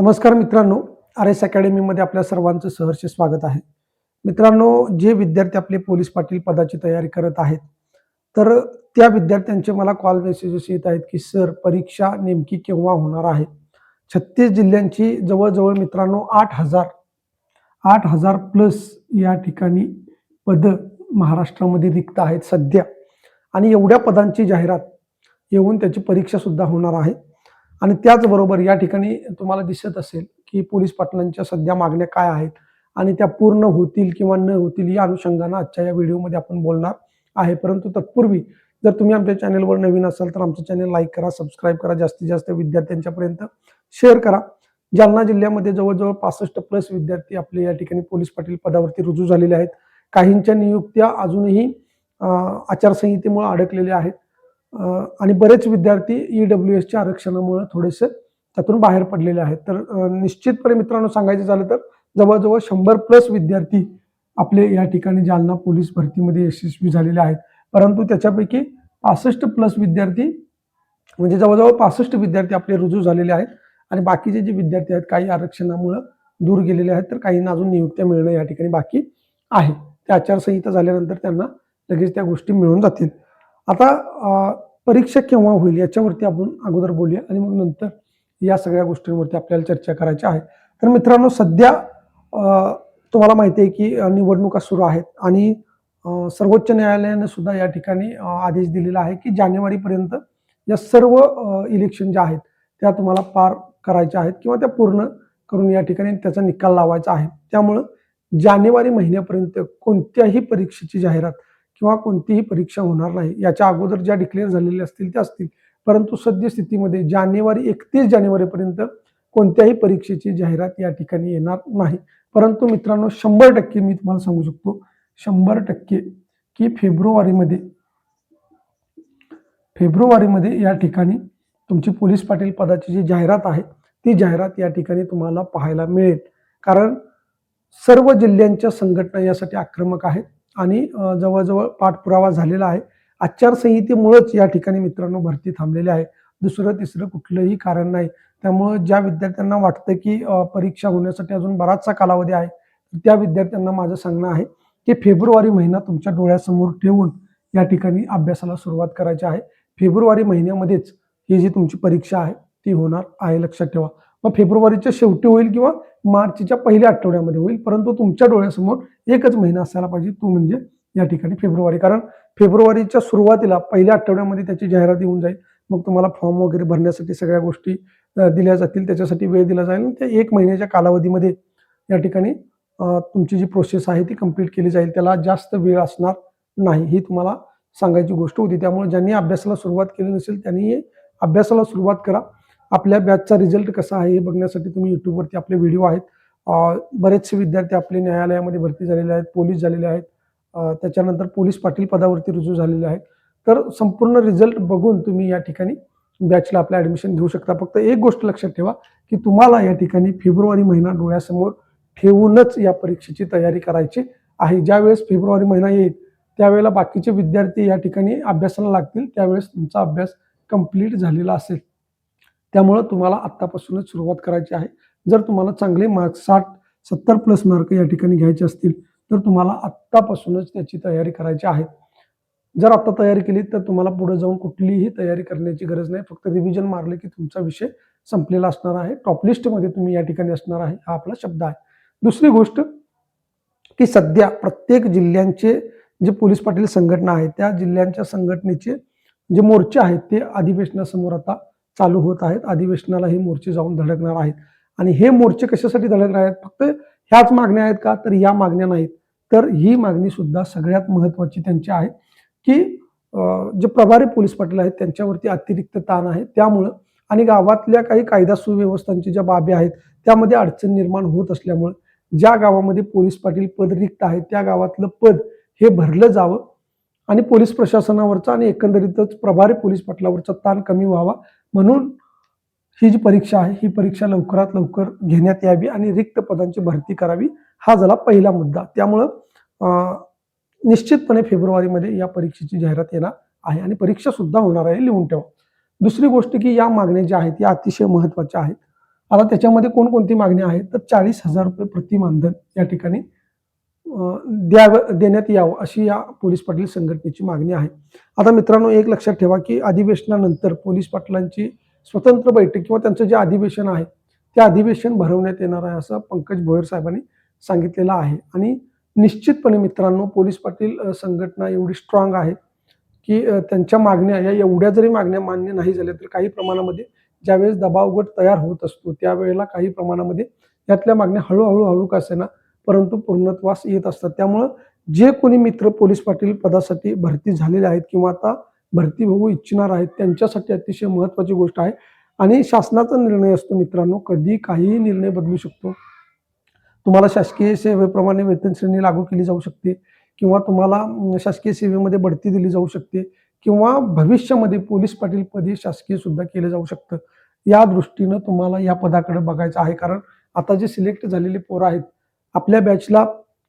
नमस्कार मित्रांनो R S अकॅडमीमध्ये आपल्या सर्वांचं सहर्ष स्वागत आहे. मित्रांनो जे विद्यार्थी आपले पोलीस पाटील पदाची तयारी करत आहेत तर त्या विद्यार्थ्यांचे मला कॉल मेसेजेस येत आहेत की सर परीक्षा नेमकी केव्हा होणार आहे? छत्तीस जिल्ह्यांची जवळजवळ मित्रांनो आठ हजार आठ हजार प्लस या ठिकाणी पदं महाराष्ट्रामध्ये रिक्त आहेत सध्या. आणि एवढ्या पदांची जाहिरात येऊन त्याची परीक्षा सुद्धा होणार आहे. आणि त्याचबरोबर या ठिकाणी तुम्हाला दिसत असेल की पोलीस पाटलांच्या सध्या मागण्या काय आहेत आणि त्या पूर्ण होतील किंवा न होतील या अनुषंगानं आजच्या या व्हिडिओमध्ये आपण बोलणार आहे. परंतु तत्पूर्वी जर तुम्ही आमच्या चॅनलवर नवीन असाल तर आमचं चॅनल लाईक करा सबस्क्राईब करा जास्तीत जास्त विद्यार्थ्यांच्यापर्यंत शेअर करा. जालना जिल्ह्यामध्ये जवळजवळ पासष्ट प्लस विद्यार्थी आपले या ठिकाणी पोलीस पाटील पदावरती रुजू झालेले आहेत. काहींच्या नियुक्त्या अजूनही आचारसंहितेमुळे अडकलेल्या आहेत. आणि बरेच विद्यार्थी ई डब्ल्यू एसच्या आरक्षणामुळे थोडेसे त्यातून बाहेर पडलेले आहेत. तर निश्चितपणे मित्रांनो सांगायचं झालं तर जवळजवळ शंभर प्लस विद्यार्थी आपले या ठिकाणी जालना पोलीस भरतीमध्ये यशस्वी झालेले आहेत. परंतु त्याच्यापैकी पासष्ट प्लस विद्यार्थी म्हणजे जवळजवळ पासष्ट विद्यार्थी आपले रुजू झालेले आहेत आणि बाकीचे जे विद्यार्थी आहेत काही आरक्षणामुळं दूर गेलेले आहेत तर काहींना अजून नियुक्त्या मिळणं या ठिकाणी बाकी आहे. त्या आचारसंहिता झाल्यानंतर त्यांना लगेच त्या गोष्टी मिळून जातील. आता परीक्षा केव्हा होईल याच्यावरती आपण अगोदर बोलूया आणि मग नंतर या सगळ्या गोष्टींवरती आपल्याला चर्चा करायची आहे. तर मित्रांनो सध्या तुम्हाला माहिती आहे की निवडणुका सुरू आहेत आणि सर्वोच्च न्यायालयाने सुद्धा या ठिकाणी आदेश दिलेला आहे की जानेवारीपर्यंत या सर्व इलेक्शन ज्या आहेत त्या तुम्हाला पार करायच्या आहेत किंवा त्या पूर्ण करून या ठिकाणी त्याचा निकाल लावायचा आहे. त्यामुळं जानेवारी महिन्यापर्यंत कोणत्याही परीक्षेची जाहिरात किंवा कोणतीही परीक्षा होणार नाही. याच्या अगोदर ज्या डिक्लेअर झालेल्या असतील त्या असतील. परंतु सद्यस्थितीमध्ये जानेवारी एकतीस जानेवारीपर्यंत कोणत्याही परीक्षेची जाहिरात या ठिकाणी येणार नाही. परंतु मित्रांनो शंभर टक्के मी तुम्हाला सांगू शकतो शंभर टक्के की फेब्रुवारीमध्ये फेब्रुवारीमध्ये या ठिकाणी तुमची पोलीस पाटील पदाची जी जाहिरात आहे ती जाहिरात या ठिकाणी तुम्हाला पाहायला मिळेल. कारण सर्व जिल्ह्यांच्या संघटना यासाठी आक्रमक आहेत. आणि जवळजवळ पाठपुरावा झालेला आहे. आचारसंहितेमुळेच या ठिकाणी मित्रांनो भरती थांबलेली आहे. दुसरं तिसरं कुठलंही कारण नाही. त्यामुळं ज्या विद्यार्थ्यांना वाटतं की परीक्षा होण्यासाठी अजून बराचसा कालावधी आहे त्या विद्यार्थ्यांना माझं सांगणं आहे की फेब्रुवारी महिना तुमच्या डोळ्यासमोर ठेवून या ठिकाणी अभ्यासाला सुरुवात करायची आहे. फेब्रुवारी महिन्यामध्येच ही जी तुमची परीक्षा आहे ती होणार आहे. लक्षात ठेवा. मग फेब्रुवारीच्या शेवटी होईल किंवा मार्चच्या पहिल्या आठवड्यामध्ये होईल. परंतु तुमच्या डोळ्यासमोर एकच महिना असायला पाहिजे तो म्हणजे या ठिकाणी फेब्रुवारी. कारण फेब्रुवारीच्या सुरुवातीला पहिल्या आठवड्यामध्ये त्याची जाहिरात येऊन जाईल. मग तुम्हाला फॉर्म वगैरे भरण्यासाठी सगळ्या गोष्टी दिल्या जातील. त्याच्यासाठी वेळ दिला जाईल. आणि त्या एक महिन्याच्या कालावधीमध्ये या ठिकाणी तुमची जी प्रोसेस आहे ती कंप्लीट केली जाईल. त्याला जास्त वेळ असणार नाही ही तुम्हाला सांगायची गोष्ट होती. त्यामुळे ज्यांनी अभ्यासाला सुरुवात केली नसेल त्यांनी अभ्यासाला सुरुवात करा. आपल्या बॅचचा रिझल्ट कसा आहे हे बघण्यासाठी तुम्ही यूट्यूबवरती आपले व्हिडिओ आहेत. बरेचसे विद्यार्थी आपले न्यायालयामध्ये भरती झालेले आहेत पोलीस झालेले आहेत. त्याच्यानंतर पोलीस पाटील पदावरती रुजू झालेले आहेत. तर संपूर्ण रिझल्ट बघून तुम्ही या ठिकाणी बॅचला आपलं ॲडमिशन घेऊ शकता. फक्त एक गोष्ट लक्षात ठेवा की तुम्हाला या ठिकाणी फेब्रुवारी महिना डोळ्यासमोर ठेवूनच या परीक्षेची तयारी करायची आहे. ज्यावेळेस फेब्रुवारी महिना येईल त्यावेळेला बाकीचे विद्यार्थी या ठिकाणी अभ्यासाला लागतील त्यावेळेस तुमचा अभ्यास कंप्लीट झालेला असेल. त्यामुळं तुम्हाला आत्तापासूनच सुरुवात करायची आहे. जर तुम्हाला चांगले मार्क्स साठ सत्तर प्लस मार्क या ठिकाणी घ्यायचे असतील तर तुम्हाला आत्तापासूनच त्याची तयारी करायची आहे. जर आत्ता तयारी केली तर तुम्हाला पुढे जाऊन कुठलीही तयारी करण्याची गरज नाही. फक्त रिव्हिजन मारले की तुमचा विषय संपलेला असणार आहे. टॉप लिस्टमध्ये तुम्ही या ठिकाणी असणार आहे हा आपला शब्द आहे. दुसरी गोष्ट की सध्या प्रत्येक जिल्ह्यांचे जे पोलीस पाटील संघटना आहे त्या जिल्ह्यांच्या संघटनेचे जे मोर्चे आहेत ते अधिवेशनासमोर आता चालू होत आहेत. अधिवेशनाला हे मोर्चे जाऊन धडकणार आहेत. आणि हे मोर्चे कशासाठी धडकणार आहेत? फक्त ह्याच मागण्या आहेत का? तर या मागण्या नाहीत. तर ही मागणी सुद्धा सगळ्यात महत्त्वाची त्यांची आहे की जे प्रभारी पोलीस पाटील आहेत त्यांच्यावरती अतिरिक्त ताण आहे. त्यामुळं आणि गावातल्या काही कायदा सुव्यवस्थांची ज्या बाबी आहेत त्यामध्ये अडचण निर्माण होत असल्यामुळं ज्या गावामध्ये पोलीस पाटील पद रिक्त आहे त्या गावातलं पद हे भरलं जावं आणि पोलीस प्रशासनावरचा आणि एकंदरीतच प्रभारी पोलीस पटलावरचा ताण कमी व्हावा म्हणून ही जी परीक्षा आहे ही परीक्षा लवकरात लवकर घेण्यात यावी आणि रिक्त पदांची भरती करावी हा झाला पहिला मुद्दा. त्यामुळं निश्चितपणे फेब्रुवारीमध्ये या परीक्षेची जाहिरात येणार आहे आणि परीक्षा सुद्धा होणार आहे लिहून ठेवा. दुसरी गोष्ट की या मागण्या ज्या आहेत या अतिशय महत्त्वाच्या आहेत. आता त्याच्यामध्ये कोणकोणती मागण्या आहेत? तर चाळीस हजार रुपये प्रति मानधन या ठिकाणी द्यावं देण्यात यावं अशी या पोलीस पाटील संघटनेची मागणी आहे. आता मित्रांनो एक लक्षात ठेवा की अधिवेशनानंतर पोलीस पाटलांची स्वतंत्र बैठक किंवा त्यांचं जे अधिवेशन आहे ते अधिवेशन भरवण्यात येणार आहे असं पंकज भोयर साहेबांनी सांगितलेलं आहे. आणि निश्चितपणे मित्रांनो पोलीस पाटील संघटना एवढी स्ट्रॉंग आहे की त्यांच्या मागण्या या एवढ्या जरी मागण्या मान्य नाही झाल्या तर काही प्रमाणामध्ये ज्यावेळेस दबावगट तयार होत असतो त्यावेळेला काही प्रमाणामध्ये यातल्या मागण्या हळूहळू हळू का असेना परंतु पूर्णत्वास येत असतात. त्यामुळं जे कोणी मित्र पोलीस पाटील पदासाठी भरती झालेले आहेत किंवा आता भरती होऊ इच्छिणार आहेत त्यांच्यासाठी अतिशय महत्त्वाची गोष्ट आहे. आणि शासनाचा निर्णय असतो मित्रांनो कधी काहीही निर्णय बदलू शकतो. तुम्हाला शासकीय सेवेप्रमाणे वेतन श्रेणी लागू केली जाऊ शकते किंवा तुम्हाला शासकीय सेवेमध्ये बढती दिली जाऊ शकते किंवा भविष्यामध्ये पोलीस पाटील पदी शासकीय सुद्धा केलं जाऊ शकतं. या दृष्टीनं तुम्हाला या पदाकडे बघायचं आहे. कारण आता जे सिलेक्ट झालेले पोरं आहेत आपल्या बॅचला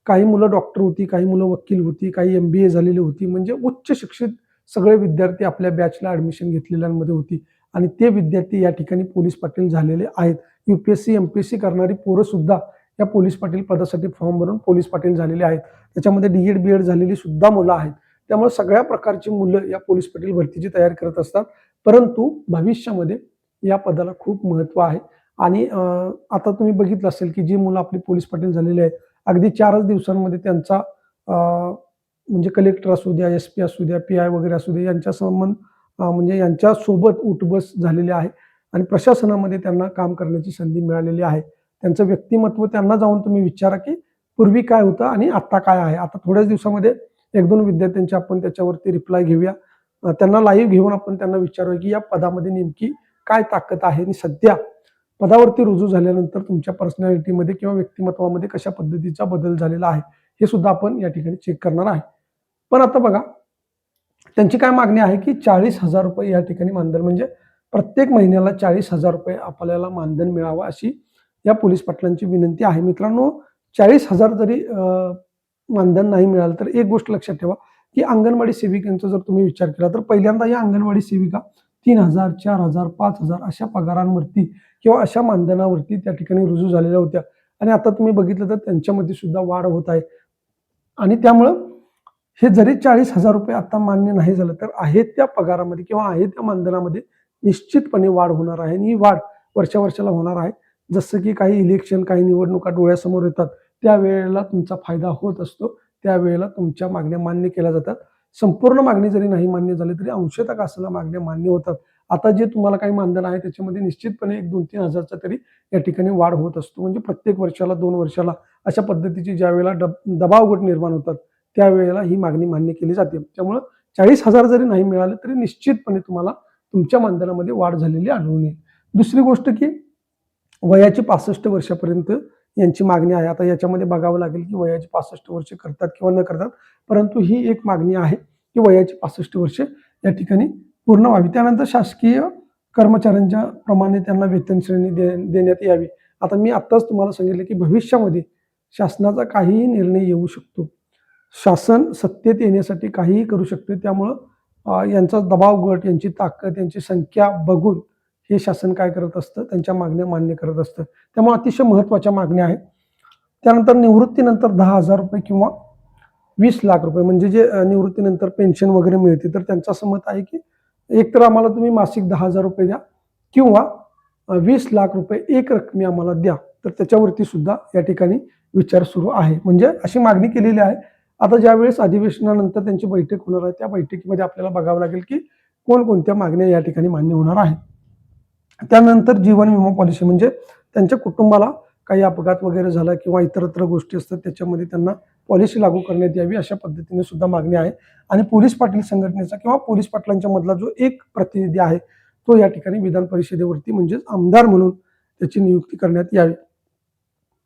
काही मुलं डॉक्टर होती काही मुलं वकील होती काही एम बी ए झालेली होती. म्हणजे उच्च शिक्षित सगळे विद्यार्थी आपल्या बॅचला ॲडमिशन घेतलेल्यांमध्ये होती. आणि ते विद्यार्थी या ठिकाणी पोलीस पाटील झालेले आहेत. U P S C M P S C करणारी पोरं सुद्धा या पोलीस पाटील पदासाठी फॉर्म भरून पोलीस पाटील झालेले आहेत. त्याच्यामध्ये डी एड बी एड झालेली सुद्धा मुलं आहेत. त्यामुळे सगळ्या प्रकारची मुलं या पोलीस पाटील भरतीची तयारी करत असतात. परंतु भविष्यामध्ये या पदाला खूप महत्त्व आहे. आणि आता तुम्ही बघितलं असेल की जी मुलं आपली पोलीस पाटील झालेली आहेत अगदी चारच दिवसांमध्ये त्यांचा म्हणजे कलेक्टर असू द्या एस पी असू द्या पी आय वगैरे असू द्या यांच्या संबंध म्हणजे यांच्यासोबत उठबस झालेली आहे आणि प्रशासनामध्ये त्यांना काम करण्याची संधी मिळालेली आहे. त्यांचं व्यक्तिमत्व त्यांना जाऊन तुम्ही विचारा की पूर्वी काय होतं आणि आत्ता काय आहे. आता थोड्याच दिवसामध्ये एक दोन विद्यार्थ्यांची आपण त्याच्यावरती रिप्लाय घेऊया. त्यांना लाईव्ह घेऊन आपण त्यांना विचारूया की या पदामध्ये नेमकी काय ताकद आहे आणि सध्या पदावरती रुजू झाल्यानंतर तुमच्या पर्सनॅलिटीमध्ये किंवा व्यक्तिमत्वामध्ये कशा पद्धतीचा बदल झालेला आहे हे सुद्धा आपण या ठिकाणी चेक करणार आहे. पण आता बघा त्यांची काय मागणी आहे की चाळीस हजार रुपये या ठिकाणी मानधन म्हणजे प्रत्येक महिन्याला चाळीस हजार रुपये आपल्याला मानधन मिळावं अशी या पोलीस पाटलांची विनंती आहे. मित्रांनो चाळीस हजार जरी मानधन नाही मिळालं तर एक गोष्ट लक्षात ठेवा की अंगणवाडी सेविकांचा जर तुम्ही विचार केला तर पहिल्यांदा या अंगणवाडी सेविका तीन हजार चार हजार पाच हजार अशा पगारांवरती किंवा अशा मानधनावरती त्या ठिकाणी रुजू झालेल्या होत्या. आणि आता तुम्ही बघितलं तर त्यांच्यामध्ये सुद्धा वाढ होत आहे. आणि त्यामुळं हे जरी चाळीस हजार रुपये आता मान्य नाही झालं तर आहे त्या पगारामध्ये किंवा आहे त्या मानधनामध्ये निश्चितपणे वाढ होणार आहे. आणि ही वाढ वर्षा वर्षाला होणार आहे. जसं की काही इलेक्शन काही निवडणुका डोळ्यासमोर येतात त्यावेळेला तुमचा फायदा होत असतो. त्यावेळेला तुमच्या मागण्या मान्य केल्या जातात. संपूर्ण मागणी जरी नाही मान्य झाली तरी अंशतः कासाला मागण्या मान्य होतात. आता जे तुम्हाला काही मानधन आहे त्याच्यामध्ये निश्चितपणे एक दोन तीन हजारचा तरी या ठिकाणी वाढ होत असतो. म्हणजे प्रत्येक वर्षाला दोन वर्षाला अशा पद्धतीची ज्या वेळेला डब दबाव गट निर्माण होतात त्यावेळेला ही मागणी मान्य केली जाते. त्यामुळं चाळीस हजार जरी नाही मिळाले तरी निश्चितपणे तुम्हाला तुमच्या मानधनामध्ये वाढ झालेली आढळून येईल. दुसरी गोष्ट की वयाची पासष्ट वर्षापर्यंत यांची मागणी आहे. आता याच्यामध्ये बघावं लागेल की वयाची पासष्ट वर्ष करतात किंवा न करतात. परंतु ही एक मागणी आहे की वयाची पासष्ट वर्षे या ठिकाणी पूर्ण व्हावी. त्यानंतर शासकीय कर्मचाऱ्यांच्या प्रमाणे त्यांना वेतन श्रेणी दे देण्यात यावी. आता मी आत्ताच तुम्हाला सांगितलं की भविष्यामध्ये शासनाचा काहीही निर्णय येऊ शकतो. शासन सत्तेत येण्यासाठी काहीही करू शकते. त्यामुळं यांचा दबाव गट यांची ताकद यांची संख्या बघून हे शासन काय करत असतं? त्यांच्या मागण्या मान्य करत असतं. त्यामुळे अतिशय महत्त्वाच्या मागण्या आहेत. त्यानंतर निवृत्तीनंतर दहा हजार रुपये किंवा वीस लाख रुपये म्हणजे जे निवृत्तीनंतर पेन्शन वगैरे मिळते तर त्यांचं असं मत आहे की एक तर आम्हाला तुम्ही मासिक दहा हजार रुपये द्या किंवा वीस लाख रुपये एक रकमी आम्हाला द्या. तर त्याच्यावरती सुद्धा या ठिकाणी विचार सुरू आहे. म्हणजे अशी मागणी केलेली आहे. आता ज्यावेळेस अधिवेशनानंतर त्यांची बैठक होणार आहे त्या बैठकीमध्ये आपल्याला बघावं लागेल की कोणकोणत्या मागण्या या ठिकाणी मान्य होणार आहेत. त्यानंतर जीवन विमा पॉलिसी म्हणजे त्यांच्या कुटुंबाला काही अपघात वगैरे झाला किंवा इतरत्र गोष्टी असतात त्याच्यामध्ये त्यांना पॉलिसी लागू करण्यात यावी अशा पद्धतीने सुद्धा मागणी आहे. आणि पोलीस पाटील संघटनेचा किंवा पोलीस पाटलांच्या मधला जो एक प्रतिनिधी आहे तो या ठिकाणी विधान परिषदेवरती म्हणजेच आमदार म्हणून त्याची नियुक्ती करण्यात यावी.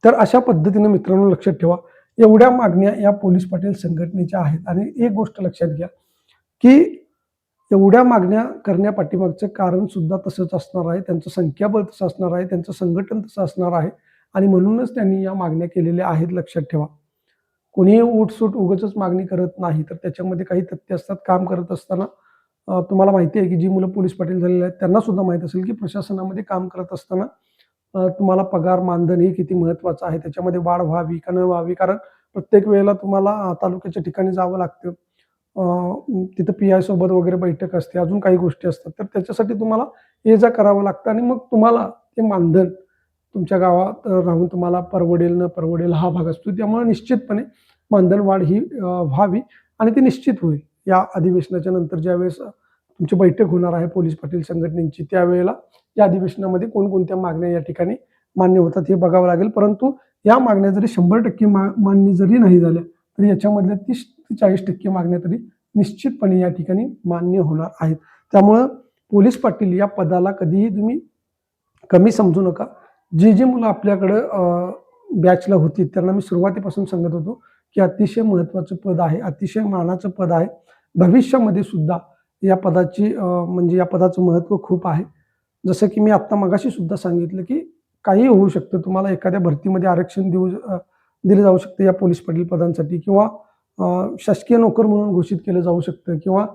तर अशा पद्धतीने मित्रांनो लक्षात ठेवा एवढ्या मागण्या या पोलीस पाटील संघटनेच्या आहेत. आणि एक गोष्ट लक्षात घ्या की तेवढ्या मागण्या करण्यापाठीमागचं कारण सुद्धा तसंच असणार आहे. त्यांचं संख्याबळ तसं असणार आहे. त्यांचं संघटन तसं असणार आहे. आणि म्हणूनच त्यांनी या मागण्या केलेल्या आहेत. लक्षात ठेवा. कोणीही उठसूट उगच मागणी करत नाही. तर त्याच्यामध्ये काही तथ्य असतात. काम करत असताना तुम्हाला माहिती आहे की जी मुलं पोलीस पाटील झालेली आहेत त्यांना सुद्धा माहीत असेल की प्रशासनामध्ये काम करत असताना तुम्हाला पगार मानधन हे किती महत्त्वाचं आहे. त्याच्यामध्ये वाढ व्हावी का न व्हावी? कारण प्रत्येक वेळेला तुम्हाला तालुक्याच्या ठिकाणी जावं लागतं. तिथं पी आय सोबत वगैरे बैठक असते अजून काही गोष्टी असतात. तर त्याच्यासाठी तुम्हाला ये जा करावं लागतं आणि मग तुम्हाला ते मानधन तुमच्या गावात राहून तुम्हाला परवडेल न परवडेल हा भाग असतो. त्यामुळे निश्चितपणे मानधन वाढ ही व्हावी आणि ती निश्चित होईल. या अधिवेशनाच्या नंतर ज्यावेळेस तुमची बैठक होणार आहे पोलीस पाटील संघटनेची त्यावेळेला या अधिवेशनामध्ये कोणकोणत्या मागण्या या ठिकाणी मान्य होतात हे बघावं लागेल. परंतु या मागण्या जरी शंभर टक्के मा मान्य जरी नाही झाल्या तरी याच्यामधल्या तीस ते चाळीस टक्के मागण्या तरी निश्चितपणे या ठिकाणी मान्य होणार आहेत. त्यामुळं पोलीस पाटील या पदाला कधीही तुम्ही कमी समजू नका. जी जी मुलं आपल्याकडं बॅचला होती त्यांना मी सुरुवातीपासून सांगत होतो की अतिशय महत्त्वाचं पद आहे अतिशय मानाचं पद आहे. भविष्यामध्ये सुद्धा या पदाची म्हणजे या पदाचं महत्त्व खूप आहे. जसं की मी आत्ता मगाशी सुद्धा सांगितलं की काही होऊ शकतं. तुम्हाला एखाद्या भरतीमध्ये आरक्षण देऊ दिलं जाऊ शकतं या पोलीस पाटील पदांसाठी किंवा शासकीय नोकर म्हणून घोषित केलं जाऊ शकतं किंवा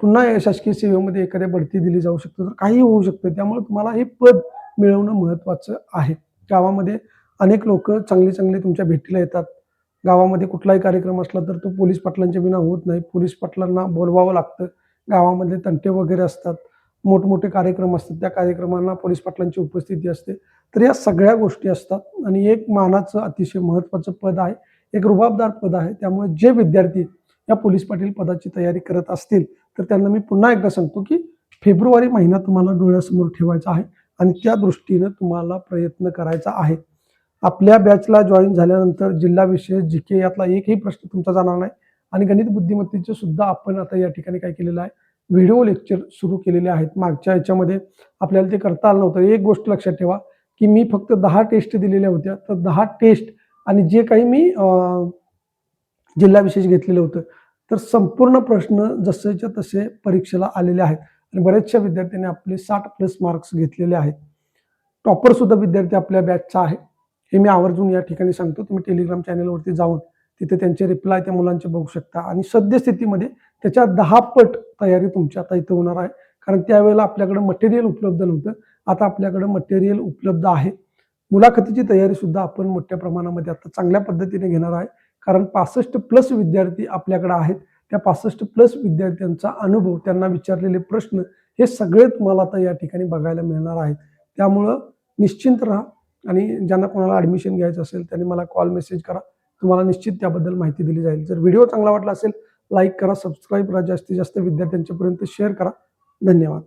पुन्हा या शासकीय सेवेमध्ये एखाद्या बढती दिली जाऊ शकतं तर काही होऊ शकतं. त्यामुळे तुम्हाला हे पद मिळवणं महत्त्वाचं आहे. गावामध्ये अनेक लोक चांगले चांगले तुमच्या भेटीला येतात. गावामध्ये कुठलाही कार्यक्रम असला तर तो पोलीस पाटलांच्या विना होत नाही. पोलीस पाटलांना बोलवावं लागतं. गावामध्ये तंटे वगैरे असतात. मोठमोठे कार्यक्रम असतात. त्या कार्यक्रमांना पोलीस पाटलांची उपस्थिती असते. तर या सगळ्या गोष्टी असतात आणि एक मानाचं अतिशय महत्त्वाचं पद आहे. एक रुबाबदार पद आहे. त्यामुळे जे विद्यार्थी या पोलीस पाटील पदाची तयारी करत असतील तर त्यांना मी पुन्हा एकदा सांगतो की फेब्रुवारी महिना तुम्हाला डोळ्यासमोर ठेवायचा आहे आणि त्या दृष्टीनं तुम्हाला प्रयत्न करायचा आहे. आपल्या बॅचला जॉईन झाल्यानंतर जिल्हा विशेष जी के यातला एकही प्रश्न तुमचा जाणार नाही. आणि गणित बुद्धिमत्तेचे सुद्धा आपण आता या ठिकाणी काय केलेलं आहे? व्हिडिओ लेक्चर सुरू केलेले आहेत. मागच्या याच्यामध्ये आपल्याला ते करता आलं नव्हतं. एक गोष्ट लक्षात ठेवा की मी फक्त दहा टेस्ट दिलेल्या होत्या. तर दहा टेस्ट आणि जे काही मी जिल्हाविशेष जिल्हा विशेष घेतलेलं होतं तर संपूर्ण प्रश्न जसेच्या तसे परीक्षेला आलेले आहेत. आणि बऱ्याचशा विद्यार्थ्यांनी आपले साठ प्लस मार्क्स घेतलेले आहेत. टॉपर सुद्धा विद्यार्थी आपल्या बॅचचा आहे. हे मी आवर्जून या ठिकाणी सांगतो. तुम्ही टेलिग्राम चॅनलवरती जाऊन तिथे त्यांचे रिप्लाय त्या मुलांचे बघू शकता. आणि सद्यस्थितीमध्ये त्याच्या दहा पट तयारी तुमच्या आता इथं होणार आहे. कारण त्यावेळेला आपल्याकडे मटेरियल उपलब्ध नव्हतं. आता आपल्याकडे मटेरियल उपलब्ध आहे. मुलाखतीची तयारी सुद्धा आपण मोठ्या प्रमाणामध्ये आता चांगल्या पद्धतीने घेणार आहे. कारण पासष्ट प्लस विद्यार्थी आपल्याकडे आहेत. त्या पासष्ट प्लस विद्यार्थ्यांचा अनुभव त्यांना विचारलेले प्रश्न हे सगळे तुम्हाला आता या ठिकाणी बघायला मिळणार आहेत. त्यामुळं निश्चिंत राहा आणि ज्यांना कोणाला ॲडमिशन घ्यायचं असेल त्यांनी मला कॉल मेसेज करा. तुम्हाला निश्चित त्याबद्दल माहिती दिली जाईल. जर व्हिडिओ चांगला वाटला असेल लाईक करा सबस्क्राईब करा. जास्तीत जास्त विद्यार्थ्यांच्यापर्यंत शेअर करा. धन्यवाद.